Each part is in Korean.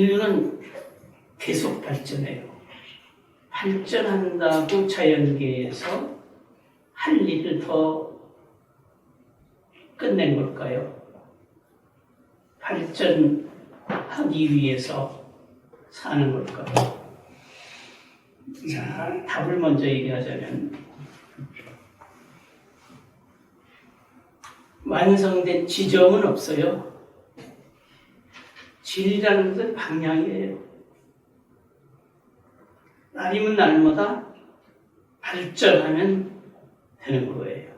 인류는 계속 발전해요. 발전한다고 자연계에서 할 일을 더 끝낸 걸까요? 발전하기 위해서 사는 걸까요? 자, 답을 먼저 얘기하자면 완성된 지점은 없어요. 질이라는 것은 방향이에요. 날이면 날마다 발전하면 되는 거예요.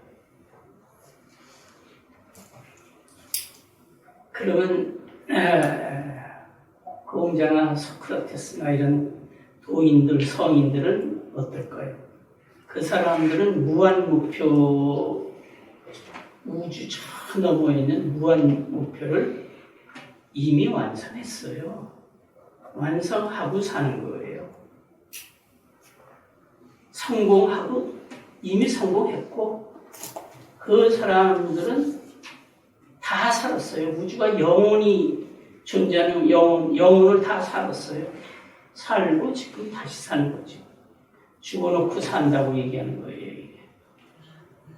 그러면 에, 공자나 소크라테스나 이런 도인들, 성인들은 어떨까요? 그 사람들은 무한 목표, 우주 저 너머에 있는 무한 목표를 이미 완성했어요. 완성하고 사는 거예요. 성공하고 이미 성공했고 그 사람들은 다 살았어요. 우주가 영원히 존재하는 영혼, 영혼을 다 살았어요. 살고 지금 다시 사는 거죠. 죽어놓고 산다고 얘기하는 거예요. 이게.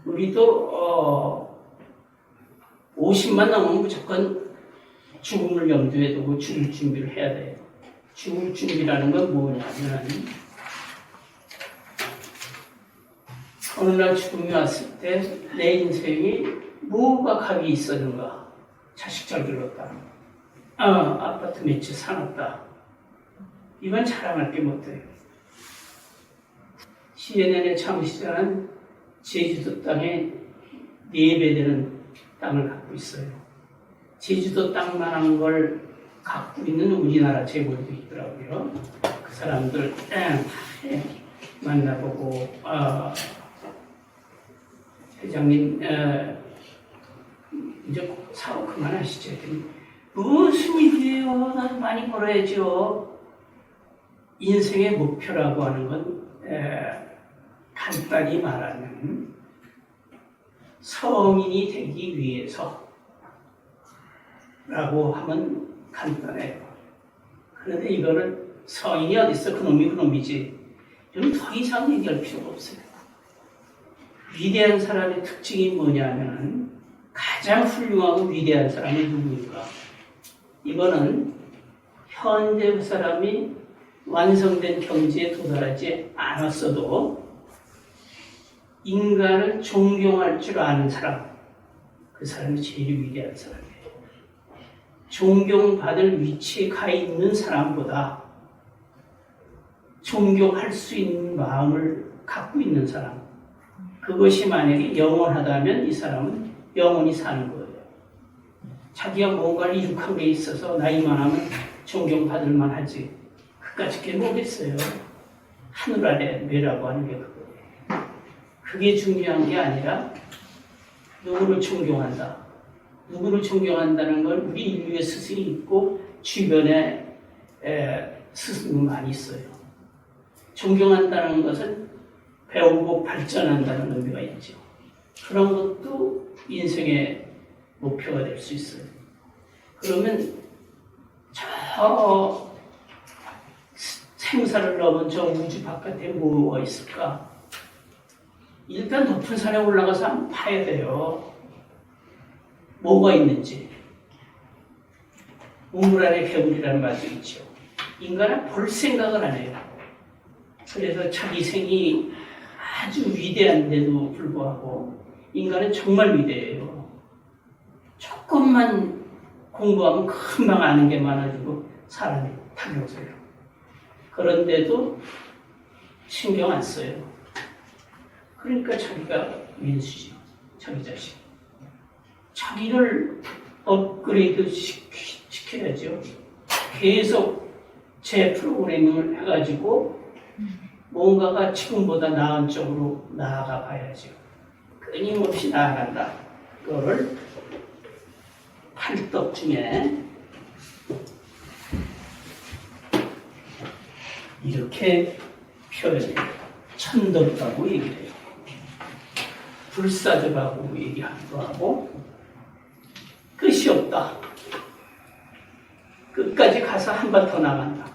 우리도 어, 50만 넘으면 무조건 죽음을 염두에 두고 죽을 준비를 해야 돼요. 죽을 준비라는 건 뭐냐면 어느 날 죽음이 왔을 때 내 인생이 뭐가 각이 있었는가? 자식 잘 길렀다. 아, 아파트 몇채 사놨다. 이건 자랑할 게 못돼요. 시내년의 창시자는 제주도 땅에 네배 되는 땅을 갖고 있어요 제주도 땅만한 걸 갖고 있는 우리나라 재벌도 있더라고요 그 사람들 에, 만나보고 아, 회장님 에, 이제 사업 그만하시죠. 무슨 일이에요? 나도 많이 벌어야죠. 인생의 목표라고 하는 건 에, 간단히 말하면 성인이 되기 위해서 라고 하면 간단해요. 그런데 이거는 성인이 어딨어? 그놈이 그놈이지. 이건 더 이상 얘기할 필요가 없어요. 위대한 사람의 특징이 뭐냐면 가장 훌륭하고 위대한 사람이 누구인가? 이거는 현대 그 사람이 완성된 경지에 도달하지 않았어도 인간을 존경할 줄 아는 사람, 그 사람이 제일 위대한 사람이에요. 존경받을 위치에 가 있는 사람보다 존경할 수 있는 마음을 갖고 있는 사람, 그것이 만약에 영원하다면 이 사람은 영원히 사는 거예요. 자기가 뭔가를 이룩한 게 있어서 나이만 하면 존경받을 만하지. 그까짓 게 뭐겠어요. 하늘 아래 뇌라고 하는 게 그거예요. 그게 중요한 게 아니라 누구를 존경한다. 누구를 존경한다는 건 우리 인류의 스승이 있고 주변에 에, 스승이 많이 있어요. 존경한다는 것은 배우고 발전한다는 의미가 있죠. 그런 것도 인생의 목표가 될 수 있어요. 그러면 저 생사를 넘은 저 우주 바깥에 뭐가 있을까? 일단 높은 산에 올라가서 한번 봐야 돼요. 뭐가 있는지. 우물 안에 개구리라는 말도 있죠. 인간은 볼 생각을 안 해요. 그래서 자기 생이 아주 위대한데도 불구하고 인간은 정말 위대해요. 조금만 공부하면 금방 아는 게 많아지고 사람이 당겨져요. 그런데도 신경 안 써요. 그러니까 자기가 민수죠. 자기 자식. 자기를 업그레이드 시키- 시켜야죠. 계속 재 프로그래밍을 해가지고 뭔가가 지금보다 나은 쪽으로 나아가 봐야죠. 끊임없이 나아간다. 그거를 팔떡 중에 이렇게 표현해요. 천덕이라고 얘기를 해요. 불사조라고 얘기하기도 하고 끝이 없다. 끝까지 가서 한 발 더 나간다.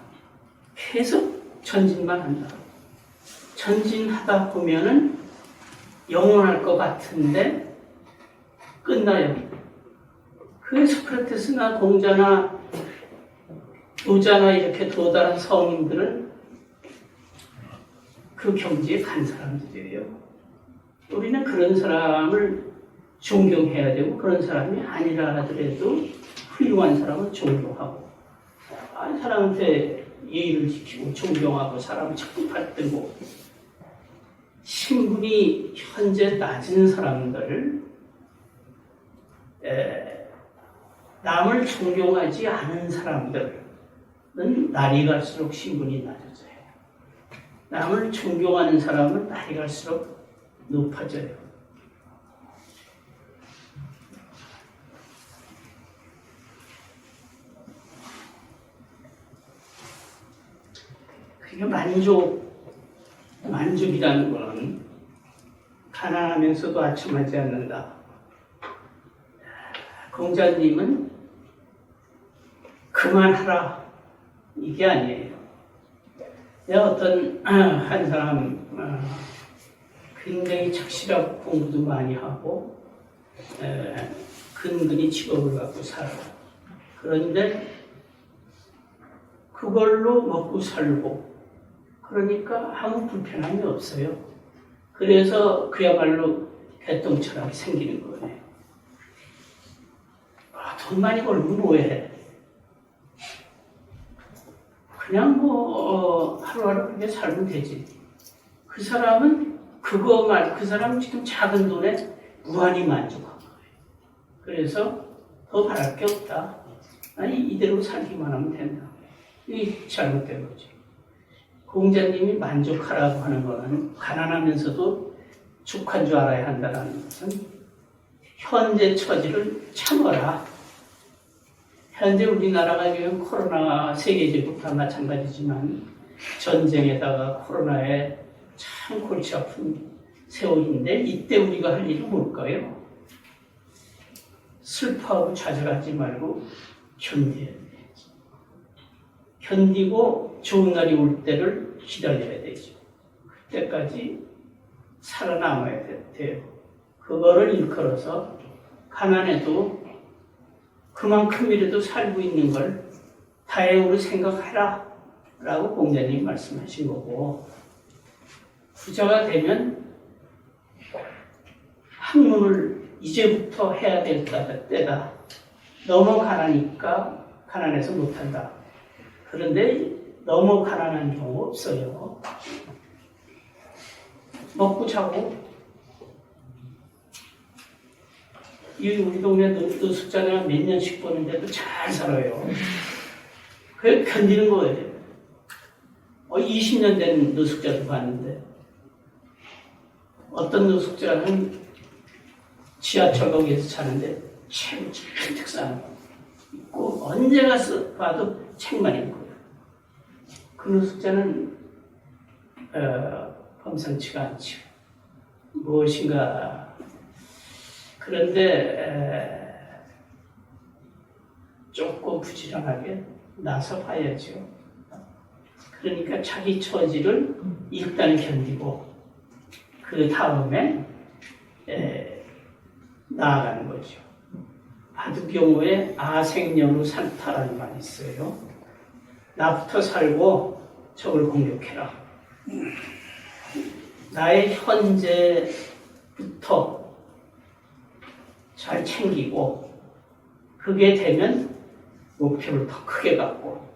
계속 전진만 한다. 전진하다 보면은 영원할 것 같은데 끝나요. 그 소크라테스나 공자나 노자나 이렇게 도달한 성인들은 그 경지에 간 사람들이에요. 우리는 그런 사람을 존경해야 되고 그런 사람이 아니라 하더라도 훌륭한 사람은 존경하고 아, 사람한테 예의를 지키고 존경하고 사람을 자꾸 받들고 신분이 현재 낮은 사람들 에, 남을 존경하지 않은 사람들은 날이 갈수록 신분이 낮아져요. 남을 존경하는 사람은 날이 갈수록 높아져요. 그게 만족, 만족이라는 거는 가난하면서도 아첨하지 않는다. 공자님은 그만하라 이게 아니에요. 내가 어떤 한 사람 어, 굉장히 착실하고 공부도 많이 하고 에, 근근히 직업을 갖고 살아. 그런데 그걸로 먹고 살고 그러니까 아무 불편함이 없어요. 그래서 그야말로 개똥 철학이 생기는 거예요. 아, 돈 많이 벌면 뭐해? 그냥 뭐 어, 하루하루 그렇게 살면 되지. 그 사람은 그거 말, 그 사람은 지금 작은 돈에 무한히 만족한 거예요. 그래서 더 바랄 게 없다. 아니 이대로 살기만 하면 된다. 이게 잘못된 거지. 공자님이 만족하라고 하는 거는 가난하면서도 축한 줄 알아야 한다는 것은 현재 처지를 참아라. 현재 우리나라가 지금 코로나 세계적으로 다 마찬가지지만 전쟁에다가 코로나에 참 골치 아픈 세월인데 이때 우리가 할 일은 뭘까요? 슬퍼하고 좌절하지 말고 견뎌야 돼. 견디고 좋은 날이 올 때를 기다려야 되죠. 그때까지 살아남아야 돼- 돼요. 그거를 일컬어서 가난해도 그만큼이라도 살고 있는 걸 다행으로 생각하라 라고 공자님 말씀하신 거고 부자가 되면 학문을 이제부터 해야 될. 때다. 너무 가난하니까 가난해서 못한다. 그런데 너무 가난한 경우 없어요. 먹고 자고 이 우리 동네 노- 노숙자가 몇 년씩 버는데도 잘 살아요. 그게 견디는 거예요. 어, 20년 된 노숙자도 봤는데 어떤 노숙자는 지하철 거기에서 자는데 책을 잔뜩 쌓아놓고 있고 언제 가서 봐도 책만 읽고요. 그 노숙자는 어, 범상치가 않죠. 무엇인가 그런데 에, 조금 부지런하게 나서 봐야죠. 그러니까 자기 처지를 일단 견디고 그 다음에 에, 나아가는 거죠. 바둑경우에 아생년후 산타라는 말이 있어요. 나부터 살고 적을 공격해라. 나의 현재부터 잘 챙기고 그게 되면 목표를 더 크게 갖고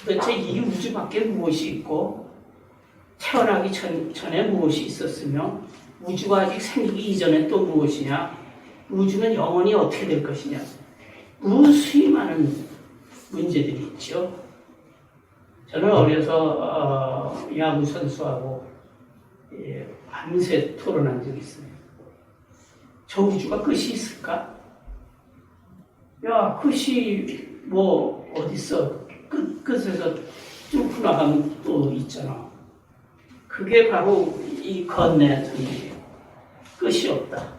도대체 이 우주 밖에 무엇이 있고 태어나기 전, 전에 무엇이 있었으며 우주가 아직 생기기 이전에 또 무엇이냐 우주는 영원히 어떻게 될 것이냐 무수히 많은 문제들이 있죠. 저는 어려서 어, 야구 선수하고 예, 밤새 토론한 적이 있어요. 저 우주가 끝이 있을까? 야, 끝이 뭐 어딨어? 끝 끝에서 뚫고 나가면 또 있잖아. 그게 바로 이 건네전이에요. 끝이 없다.